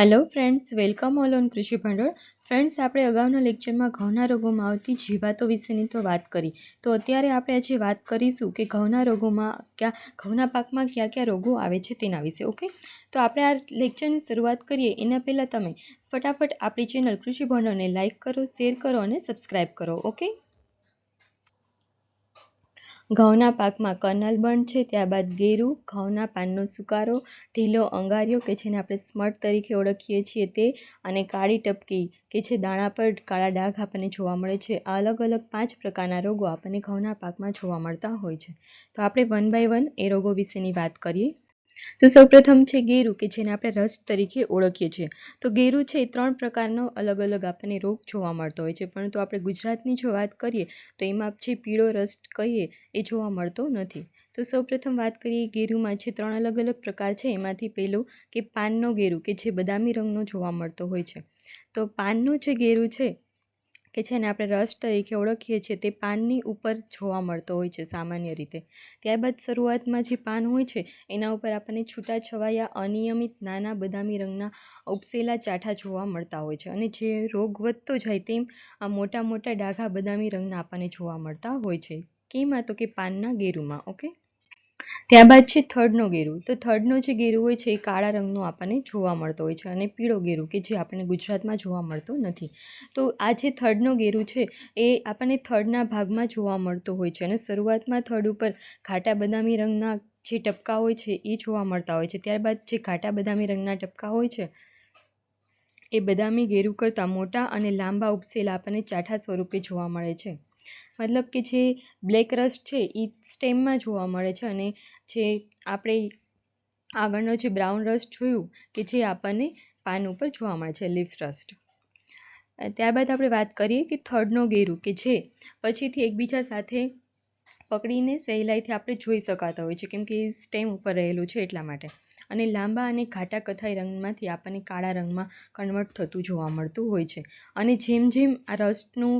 Hello friends welcome all on કૃષિ ભંડોળ friends આપણે અગાઉના લેક્ચરમાં ઘઉંના રોગોમાં આવતી જીવાતો વિશેની તો વાત કરી. તો અત્યારે આપણે આજે વાત કરીશું કે ઘઉંના રોગોમાં ક્યાં, ઘઉંના પાકમાં કયા કયા રોગો આવે છે તેના વિશે ઓકે તો આપણે આ લેક્ચરની શરૂઆત કરીએ. એના પહેલાં તમે ફટાફટ આપણી ચેનલ કૃષિ ભંડોળને લાઇક કરો શેર કરો અને સબસ્ક્રાઈબ કરો ઓકે ઘઉંના પાકમાં કર્નલ બર્ન છે, ત્યારબાદ ગેરું, ઘઉંના પાનનો સુકારો, ઢીલો અંગારિયો કે જેને આપણે સ્મટ તરીકે ઓળખીએ છીએ તે, અને કાળી ટપકી કે જે દાણા પર કાળા ડાઘ આપણને જોવા મળે છે. આ અલગ અલગ પાંચ પ્રકારના રોગો આપણને ઘઉંના પાકમાં જોવા મળતા હોય છે. તો આપણે વન બાય વન એ રોગો વિશેની વાત કરીએ. તો સૌપ્રથમ છે ગેરું, કે જેને આપણે રસ તરીકે ઓળખીએ છીએ. તો ગેરું છે એ ત્રણ પ્રકારનો અલગ અલગ આપણને રોગ જોવા મળતો હોય છે. પરંતુ આપણે ગુજરાતની જો વાત કરીએ, તો એમાં જે પીળો રસ કહીએ, એ જોવા મળતો નથી. તો સૌપ્રથમ વાત કરીએ ગેરુમાં છે ત્રણ અલગ અલગ પ્રકાર છે, એમાંથી પહેલું કે પાનનો ગેરું, કે જે બદામી રંગનો જોવા મળતો હોય છે. તો પાનનું જે ગેરું છે કે જેને આપણે રસ તરીકે ઓળખીએ છીએ તે પાનની ઉપર જોવા મળતો હોય છે સામાન્ય રીતે. ત્યારબાદ શરૂઆતમાં જે પાન હોય છે, એના ઉપર આપણને છૂટા છવાયા અનિયમિત નાના બદામી રંગના ઉપસેલા ચાઠા જોવા મળતા હોય છે અને જે રોગ વધતો જાય તેમ આ મોટા મોટા ડાઘા બદામી રંગના આપણને જોવા મળતા હોય છે. કેમાં તો કે પાનના ગેરુમાં, ઓકે? ત્યારબાદ છે થર્ડનો ગેરુ. તો થર્ડનો જે ગેરુ હોય છે એ કાળા રંગનો આપણને જોવા મળતો હોય છે અને પીળો ગેરુ કે જે આપણને ગુજરાતમાં જોવા મળતો નથી. તો આ જે થર્ડનો ગેરુ છે એ આપણને થર્ડના ભાગમાં જોવા મળતો હોય છે અને શરૂઆતમાં થર્ડ ઉપર ઘાટા બદામી રંગના જે ટપકા હોય છે એ જોવા મળતા હોય છે. ત્યારબાદ જે ઘાટા બદામી રંગના ટપકા હોય છે એ બદામી ગેરુ કરતાં મોટા અને લાંબા ઉપસેલા આપણને ચાઠા સ્વરૂપે જોવા મળે છે. મતલબ કે જે બ્લેક રસ્ટ છે એ સ્ટેમમાં જોવા મળે છે અને જે આપણે આગળનો જે બ્રાઉન રસ્ટ જોયું કે જે આપણને પાન ઉપર જોવા મળે છે, લીફ રસ્ટ ત્યારબાદ આપણે વાત કરીએ કે થડનો ગેરુ કે જે પછીથી એકબીજા સાથે પકડીને સહેલાઈથી આપણે જોઈ શકાતા હોય છે. કેમ કે એ સ્ટેમ ઉપર રહેલું છે એટલા માટે. અને લાંબા અને ઘાટા કથાઈ રંગમાંથી આપણને કાળા રંગમાં કન્વર્ટ થતું જોવા મળતું હોય છે. અને જેમ જેમ આ રસ્ટનું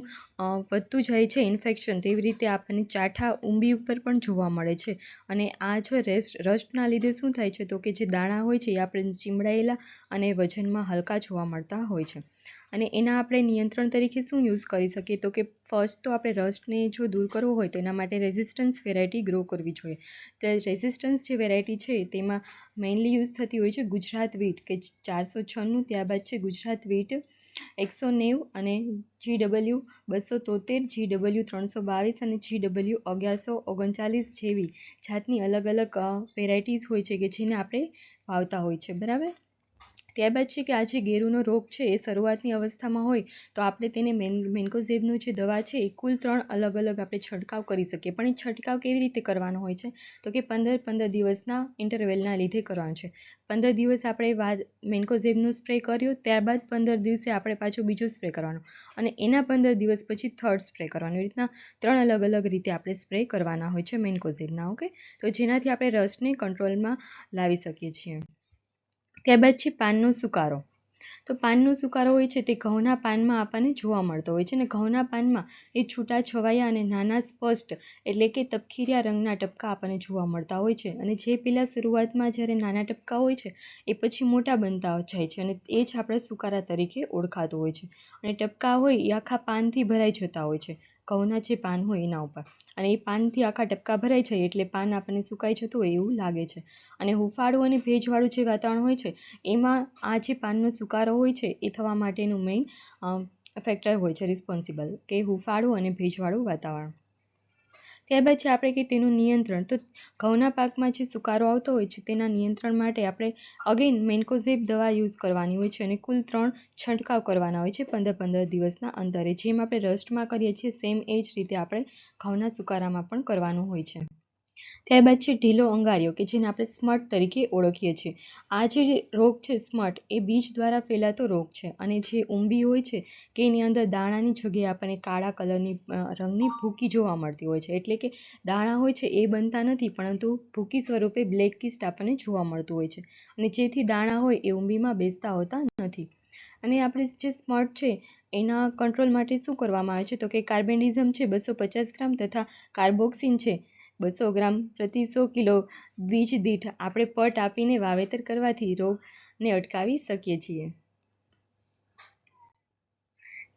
વધતું જાય છે ઇન્ફેક્શન, તેવી રીતે આપણને ચાઠા ઊંબી ઉપર પણ જોવા મળે છે. અને આ જ રેસ્ટ રસ્ટના લીધે શું થાય છે તો કે જે દાણા હોય છે એ આપણે ચીમડાયેલા અને વજનમાં હલકા જોવા મળતા હોય છે. અને એના આપણે નિયંત્રણ તરીકે શું યુઝ કરી શકીએ? તો કે ફર્સ્ટ તો આપણે રસ્ટને જો દૂર કરવો હોય તો એના માટે રેઝિસ્ટન્સ વેરાયટી ગ્રો કરવી જોઈએ. તો રેઝિસ્ટન્સ જે વેરાયટી છે તેમાં મેઇનલી યુઝ થતી હોય છે ગુજરાત વીટ કે ચારસો છન્નું ત્યારબાદ છે ગુજરાત વીટ એકસો નેવું અને જી ડબલ્યુ બસો તોતેર જી ડબલ્યુ ત્રણસો બાવીસ અને જી ડબલ્યુ અગિયારસો ઓગણચાલીસ જેવી જાતની અલગ અલગ વેરાયટીઝ હોય છે કે જેને આપણે વાવતા હોય છે. બરાબર? ત્યારબાદ છે કે આ જે ગેરુનો રોગ છે એ શરૂઆતની અવસ્થામાં હોય તો આપણે તેને મેન, મેન્કોઝેબનું જે દવા છે એ કુલ ત્રણ અલગ અલગ આપણે છંટકાવ કરી શકીએ. પણ એ છંટકાવ કેવી રીતે કરવાનો હોય છે? તો કે પંદર પંદર દિવસના ઇન્ટરવેલના લીધે કરવાનો છે. પંદર દિવસ આપણે વાદ મેન્કોઝેબનો સ્પ્રે કર્યો, ત્યારબાદ પંદર દિવસે આપણે પાછો બીજો સ્પ્રે કરવાનો. અને એના પંદર દિવસ પછી થર્ડ સ્પ્રે કરવાનો. એ રીતના ત્રણ અલગ અલગ રીતે આપણે સ્પ્રે કરવાના હોય છે મેન્કોઝેબના ઓકે તો જેનાથી આપણે રસને કંટ્રોલમાં લાવી શકીએ છીએ. ત્યારબાદ છે પાનનો સુકારો. તો પાનનો સુકારો હોય છે તે ઘઉંના પાનમાં આપણને જોવા મળતો હોય છે અને ઘઉંના પાનમાં એ છૂટા છવાયા અને નાના સ્પષ્ટ એટલે કે તપખીરિયા રંગના ટપકા આપણને જોવા મળતા હોય છે અને જે પેલા શરૂઆતમાં જ્યારે નાના ટપકા હોય છે એ પછી મોટા બનતા જાય છે અને એ જ આપણે સુકારા તરીકે ઓળખાતું હોય છે. અને ટપકા હોય એ આખા પાનથી ભરાઈ જતા હોય છે. ઘઉંના જે પાન હોય એના ઉપર. અને એ પાનથી આખા ટપકા ભરાઈ જાય એટલે પાન આપણને સુકાઈ જતું હોય એવું લાગે છે. અને હૂંફાળું અને ભેજવાળું જે વાતાવરણ હોય છે, એમાં આ જે પાનનો સુકારો હોય છે, એ થવા માટેનું મેઇન ફેક્ટર હોય છે રિસ્પોન્સિબલ કે હુંફાળું અને ભેજવાળું વાતાવરણ. ત્યારબાદ છે આપણે કે તેનું નિયંત્રણ. તો ઘઉંના પાકમાં જે સુકારો આવતો હોય છે, તેના નિયંત્રણ માટે આપણે અગેન મેન્કોઝેબ દવા યુઝ કરવાની હોય છે અને કુલ ત્રણ છંટકાવ કરવાના હોય છે પંદર પંદર દિવસના અંતરે. જેમ આપણે રસ્ટમાં કરીએ છીએ સેમ એ જ રીતે આપણે ઘઉંના સુકારામાં પણ કરવાનું હોય છે. ત્યારબાદ છે ઢીલો અંગાર્યો કે જેને આપણે સ્મર્ટ તરીકે ઓળખીએ છીએ. આ જે રોગ છે સ્મર્ટ એ બીજ દ્વારા ફેલાતો રોગ છે. અને જે ઊંબી હોય છે, કે એની અંદર દાણાની જગ્યાએ આપણને કાળા કલરની રંગની ભૂકી જોવા મળતી હોય છે. એટલે કે દાણા હોય છે એ બનતા નથી, પરંતુ ભૂકી સ્વરૂપે બ્લેક કિસ્ટ આપણને જોવા મળતું હોય છે. અને જેથી દાણા હોય એ ઊંબીમાં બેસતા હોતા નથી. અને આપણે જે સ્મર્ટ છે, એના કંટ્રોલ માટે શું કરવામાં આવે છે? તો કે કાર્બેન્ડિઝમ છે બસો પચાસ ગ્રામ તથા કાર્બોક્સિન છે બસો ગ્રામ પ્રતિ સો કિલો બીજ દીઠ આપણે પટ આપીને વાવેતર કરવાથી રોગને અટકાવી શકીએ છીએ.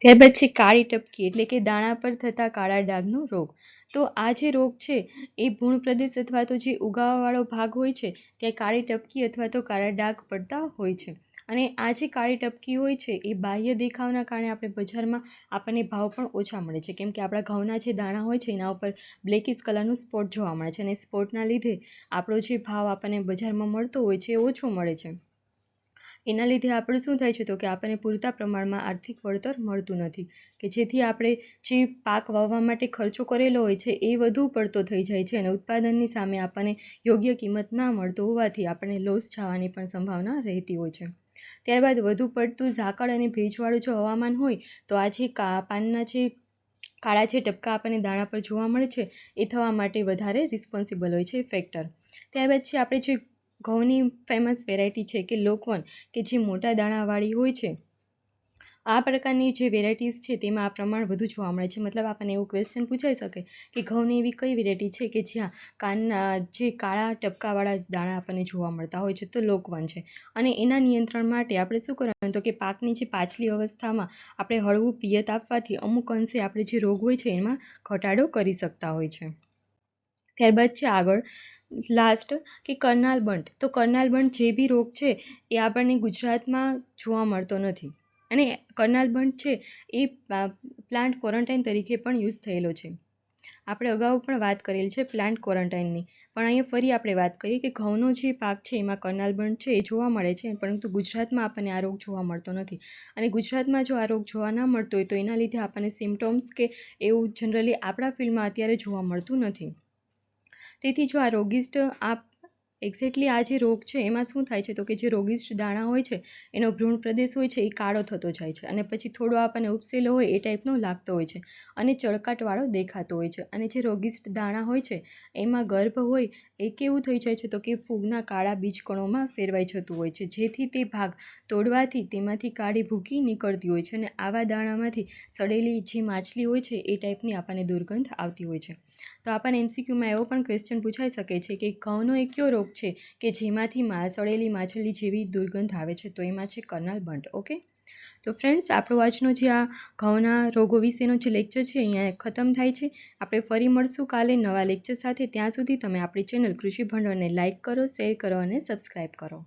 ત્યારબાદ છે કાળી ટપકી, એટલે કે દાણા પર થતા કાળા ડાઘનો રોગ. તો આ જે રોગ છે, એ ભૂણ પ્રદેશ અથવા તો જે ઉગાવાવાળો ભાગ હોય છે, ત્યાં કાળી ટપકી અથવા તો કાળા ડાઘ પડતા હોય છે. અને આ જે કાળી ટપકી હોય છે, એ બાહ્ય દેખાવના કારણે આપણે બજારમાં આપણને ભાવ પણ ઓછા મળે છે. કેમ કે આપણા ઘઉંના જે દાણા હોય છે, એના ઉપર બ્લેકિશ કલરનું સ્પોટ જોવા મળે છે અને સ્પોટના લીધે આપણો જે ભાવ આપણને બજારમાં મળતો હોય છે, એ ઓછો મળે છે. એના લીધે આપણે શું થાય છે તો કે આપણને પૂરતા પ્રમાણમાં આર્થિક વળતર મળતું નથી. કે જેથી આપણે જે પાક વાવવા માટે ખર્ચો કરેલો હોય છે, એ વધુ પડતો થઈ જાય છે અને ઉત્પાદનની સામે આપણને યોગ્ય કિંમત ના મળતો હોવાથી આપણને લોસ જવાની પણ સંભાવના રહેતી હોય છે. ત્યારબાદ વધુ પડતું ઝાકળ અને ભેજવાળું જો હવામાન હોય, તો આ જે પાનના જે કાળા જે ટપકા આપણને દાણા પર જોવા મળે છે, એ થવા માટે વધારે રિસ્પોન્સિબલ હોય છે ફેક્ટર ત્યારબાદ છે, આપણે જે ઘઉંની ફેમસ વેરાયટી છે કે લોકવન, કે જે મોટા દાણાવાળી હોય છે આ પ્રકારની જે વેરાયટીઝ છે તેમાં આ પ્રમાણ વધુ જોવા મળે છે. મતલબ આપણને એવું ક્વેશ્ચન પૂછાઈ શકે કે ઘઉંની એવી કઈ વેરાયટી છે કે જ્યાં કાનના જે કાળા ટપકાવાળા દાણા આપણને જોવા મળતા હોય છે તો લોકવન છે. અને એના નિયંત્રણ માટે આપણે શું કરવાનું તો કે પાકની જે પાછલી અવસ્થામાં આપણે હળવું પિયત આપવાથી અમુક અંશે આપણે જે રોગ હોય છે એમાં ઘટાડો કરી શકતા હોય છે. ત્યારબાદ છે આગળ લાસ્ટ કે કરનાલ બંટ તો કરનાલ બંટ જે બી રોગ છે એ આપણને ગુજરાતમાં જોવા મળતો નથી. અને કરનાલ બંટ છે એ પ્લાન્ટ ક્વોરન્ટાઇન તરીકે પણ યુઝ થયેલો છે. આપણે અગાઉ પણ વાત કરેલ છે પ્લાન્ટ ક્વોરન્ટાઇનની પણ અહીંયા ફરી આપણે વાત કરીએ કે ઘઉંનો જે પાક છે એમાં કરનાલ બંટ છે એ જોવા મળે છે, પરંતુ ગુજરાતમાં આપણને આ રોગ જોવા મળતો નથી. અને ગુજરાતમાં જો આ રોગ જોવા ના મળતો હોય તો એના લીધે આપણને સિમ્ટોમ્સ કે એવું જનરલી આપણા ફિલ્ડમાં અત્યારે જોવા મળતું નથી. તેથી જો આ રોગિસ્ટ આ એક્ઝેક્ટલી આ જે રોગ છે, એમાં શું થાય છે? તો કે જે રોગિષ્ટ દાણા હોય છે, એનો ભ્રૂણ પ્રદેશ હોય છે, એ કાળો થતો જાય છે. અને પછી થોડો આપણને ઉપસેલો હોય, એ ટાઈપનો લાગતો હોય છે. અને ચળકાટવાળો દેખાતો હોય છે. અને જે રોગિષ્ટ દાણા હોય છે, એમાં ગર્ભ હોય, એ કેવું થઈ જાય છે? તો કે ફૂગના કાળા બીજકણોમાં ફેરવાઈ જતું હોય છે. જેથી તે ભાગ તોડવાથી તેમાંથી કાળી ભૂકી નીકળતી હોય છે. અને આવા દાણામાંથી સડેલી જે માછલી હોય છે, એ ટાઈપની આપણને દુર્ગંધ આવતી હોય છે. તો આપણને એમસીક્યુમાં એવો પણ ક્વેશ્ચન પૂછાઈ શકે છે કે ઘઉંનો એક કયો રોગ છે કે જેમાંથી સડેલી માછલી જેવી દુર્ગંધ આવે છે? તો એમાં છે કર્નલ બંટ ઓકે તો ફ્રેન્ડ્સ આપણો આજનો જે આ ઘઉંના રોગો વિશેનો જે લેક્ચર છે, અહીંયા ખતમ થાય છે. આપણે ફરી મળશું કાલે નવા લેક્ચર સાથે. ત્યાં સુધી તમે આપણી ચેનલ કૃષિ ભંડોળને લાઇક કરો શેર કરો અને સબસ્ક્રાઈબ કરો.